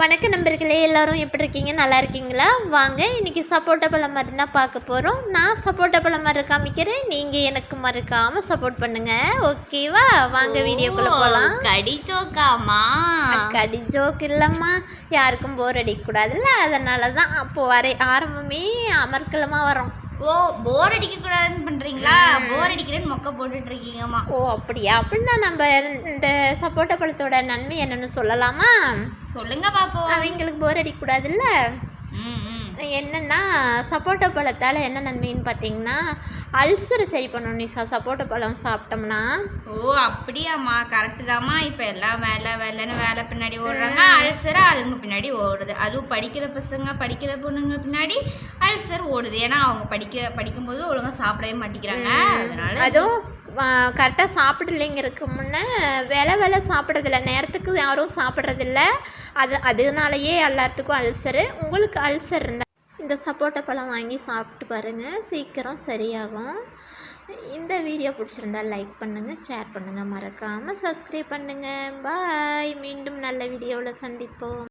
வணக்க நண்பர்களே எல்லாரும் எப்படி இருக்கீங்க? நல்லா இருக்கீங்களா? வாங்க இன்னைக்கு சப்போட்டா பழம் மாதிரி தான் பார்க்க போகிறோம் நான் சப்போட்டா பழம் மாதிரி காமிக்கிறேன். நீங்கள் எனக்கு மறக்காமல் சப்போர்ட் பண்ணுங்க. ஓகேவா வாங்க வீடியோக்குள்ளே போகலாம் கடி சோக்காமா கடி ஜோக் இல்லைம்மா. யாருக்கும் போர் அடிக்கக்கூடாதுல்ல? அதனால தான் அப்போ வரை ஆரம்பமே அமர்க்கலமாக வரும் ஓ போர் அடிக்க கூடாதுன்னு பண்றீங்களா? போர் அடிக்கிறேன்னு மொக்க போட்டுட்டு இருக்கீங்கம்மா. ஓ அப்படியா? அப்படின்னா நம்ம இந்த சப்போட்டா பழத்தோட நன்மை என்னன்னு சொல்லலாமா? சொல்லுங்க பாப்போம். அவங்களுக்கு போர் அடிக்கக்கூடாதுல்ல? ம், ம். என்னென்னா சப்போட்டா பழத்தால் என்ன நன்மைன்னு பார்த்தீங்கன்னா அல்சரை சரி பண்ணணும் நீ ச- சப்போட்டா பழம் சாப்பிட்டோம்னா. ஓ அப்படியாம்மா. கரெக்டு தாம்மா. இப்போ எல்லாம் வேலை வேலைன்னு வேலை பின்னாடி ஓடுறாங்க. அல்சர் அதுங்க பின்னாடி ஓடுது. அதுவும் படிக்கிற பசங்க படிக்கிற பொண்ணுங்க பின்னாடி அல்சர் ஓடுது. ஏன்னா அவங்க படிக்கிற படிக்கும்போது ஒழுங்கா சாப்பிடவே மாட்டேங்கிறாங்க. அதனால அதுவும் கரெக்டாக சாப்பிடலைங்கிறதுக்கு முன்னே வேலை வேலை சாப்பிட்றதில்ல. நேரத்துக்கு யாரும் சாப்பிட்றதில்ல. அது அதனாலயே எல்லாத்துக்கும் அல்சரு. உங்களுக்கு அல்சர் இருந்தால் இந்த சப்போட்டா பழம் வாங்கி சாப்பிட்டு பாருங்கள் சீக்கிரம் சரியாகும். இந்த வீடியோ பிடிச்சிருந்தா லைக் பண்ணுங்கள் ஷேர் பண்ணுங்கள் மறக்காமல் சப்ஸ்கிரைப் பண்ணுங்கள் பாய் மீண்டும் நல்ல வீடியோவில் சந்திப்போம்.